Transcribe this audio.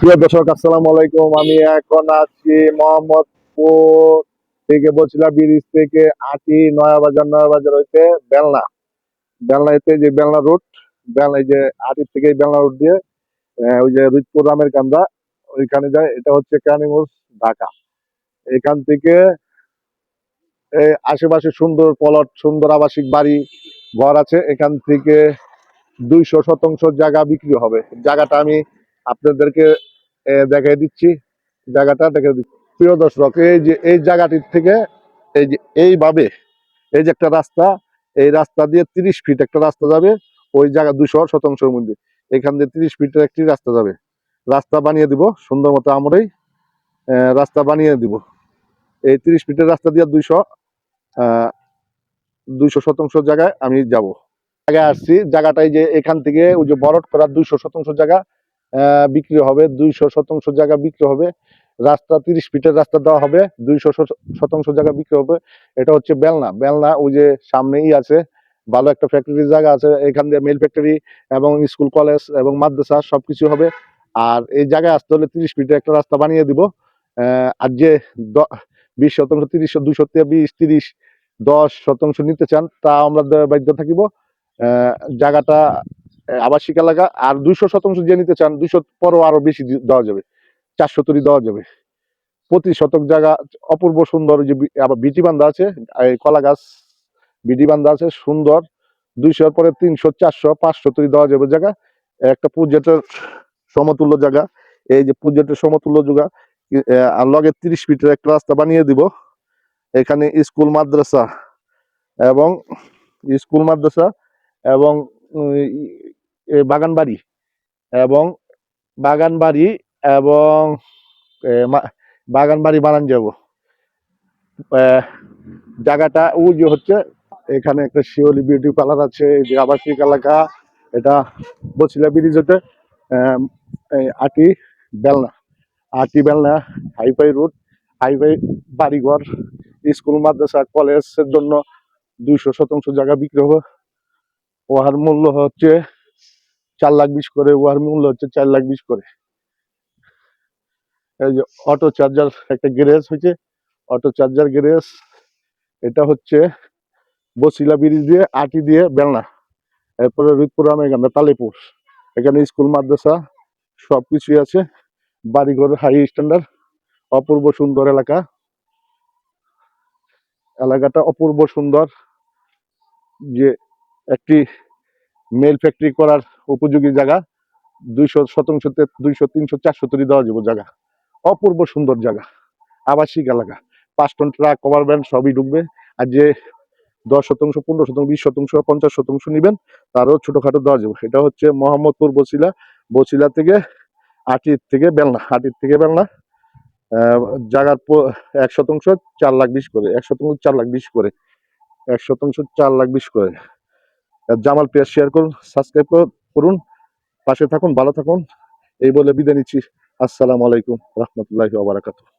প্রিয় দর্শক, আসসালামু আলাইকুম। আমি এখন আছি মোহাম্মদপুর থেকে বলছিলাম ব্রিজ থেকে আটি নয়া বাজার নয়া বাজার হইতে বেলনা। বেলনা হইতে যে বেলনা রুট, বেলনা যে আটির থেকে বেলনা রুট দিয়ে ওই যে রুদপুর রামের কান্দা, ওইখানে যায়। এটা হচ্ছে ক্যানিমুস ঢাকা। এখান থেকে আশেপাশে সুন্দর পলট, সুন্দর আবাসিক বাড়ি, ঘর আছে। এখান থেকে দুইশো শতাংশ জায়গা বিক্রি হবে। জায়গাটা আমি আপনাদেরকে দেখাই দিচ্ছি। জায়গাটা দেখে দিচ্ছি। প্রিয় দর্শক, এই যে, এই জায়গাটির থেকে এই যে, এইভাবে, এই যে একটা রাস্তা, এই রাস্তা দিয়ে তিরিশ ফিট একটা রাস্তা যাবে, ওই জায়গা দুশো শতাংশের মধ্যে। এখান দিয়ে তিরিশ ফিটের একটি রাস্তা যাবে। রাস্তা বানিয়ে দিব, সুন্দর মতো আমরাই রাস্তা বানিয়ে দিব। এই তিরিশ ফিটের রাস্তা দিয়ে দুইশো দুইশো শতাংশ জায়গায় আমি যাব। আগে আসছি জায়গাটাই যে এখান থেকে, ওই যে বরট করার দুইশো শতাংশ জায়গা বিক্রি হবে, দুইশো শতাংশ জায়গা বিক্রি হবে। রাস্তা, তিরিশ ফিটের রাস্তা দেওয়া হবে, দুইশো শতাংশ জায়গা বিক্রি হবে। এটা হচ্ছে বেলনা। বেলনা ওই যে সামনেই আছে, ভালো একটা ফ্যাক্টরির জায়গা আছে, এখান দিয়ে মেল ফ্যাক্টরি এবং স্কুল কলেজ এবং মাদ্রাসা সবকিছু হবে। আর এই জায়গায় আসতে হলে তিরিশ ফিটের একটা রাস্তা বানিয়ে দিব। আর যে বিশ শতাংশ, তিরিশ দুশো বিশ, তিরিশ, দশ শতাংশ নিতে চান, তা আমরা বাধ্য থাকিব। জায়গাটা আবাসিক এলাকা, আর দুইশো শতাংশ যে নিতে চান, দুইশো পরও আরও বেশি দেওয়া যাবে। চারশো তরি দেওয়া যাবে। প্রতি শতক জায়গা, অপূর্ব সুন্দর যে আবার বিটি বান্ধা আছে কলা গাছ, বিটি বান্ধা আছে, সুন্দর। দুইশোর পরে তিনশো, চারশো, পাঁচশো তরি দেওয়া যাবে জায়গা। একটা প্রজেক্টের সমতুল্য জায়গা। এই যে প্রজেক্টের সমতুল্য জায়গা আর লগে তিরিশ ফিটের একটা রাস্তা বানিয়ে দিব। এখানে স্কুল, মাদ্রাসা এবং স্কুল, মাদ্রাসা এবং বাগান বাড়ি এবং বাগান বাড়ি এবং বাগান বাড়ি বানান যাব জায়গাটা ওই যে হচ্ছে, এখানে একটা শিওলি বিউটি পার্লার আছে যে আবাসিক এলাকা, এটা বছিলা ব্রিজ হতে আটি বেলনা আটি বেলনা, hi fi road, hi fi বাড়িঘর, স্কুল, মাদ্রাসা, কলেজের জন্য দুইশো শতাংশ জায়গা বিক্রি হবে। ওহার মূল্য হচ্ছে চার লাখ বিশ করে ওহার মূল্য হচ্ছে চার লাখ বিশ করে। এই যে অটো চার্জার একটা গ্যারেজ হয়েছে অটো চার্জার গ্যারেজ এটা হচ্ছে বসিলা ব্রিজ দিয়ে, আটি দিয়ে বেলনা। এরপরে রুদপুর এখানে, তালেপুর। এখানে স্কুল মাদ্রাসা সব কিছুই আছে। বাড়িঘর হাই স্ট্যান্ডার্ড অপূর্ব সুন্দর এলাকা। এলাকাটা অপূর্ব সুন্দর। যে একটি মেল ফ্যাক্টরি করার উপযোগী জায়গা, দুইশো শতাংশতে দুইশো, তিনশো, চারশো তৈরি দেওয়া যাবে জায়গা। অপূর্ব সুন্দর জায়গা, আবাসিক এলাকা। পাঁচ টন ট্রাক, কভার ভ্যান সবই ঢুকবে। আর যে দশ শতাংশ, পনেরো শতাংশ, বিশ শতাংশ, পঞ্চাশ শতাংশ নিবেন, তারও ছোটোখাটো দেওয়া যাবে। এটা হচ্ছে মোহাম্মদপুর বসিলা বসিলা থেকে আটির থেকে বেলনা আটির থেকে বেলনা। জায়গার এক শতাংশ চার লাখ বিশ করে, এক শতাংশ চার লাখ বিশ করে, এক শতাংশ চার লাখ বিশ করে। জামাল পেয়ার শেয়ার করুন সাবস্ক্রাইব করুন। পাশে থাকুন ভালো থাকুন। এই বলে বিদায় নিচ্ছি। আসসালামু আলাইকুম রহমতুল্লাহ ওয়া বারাকাতুহু।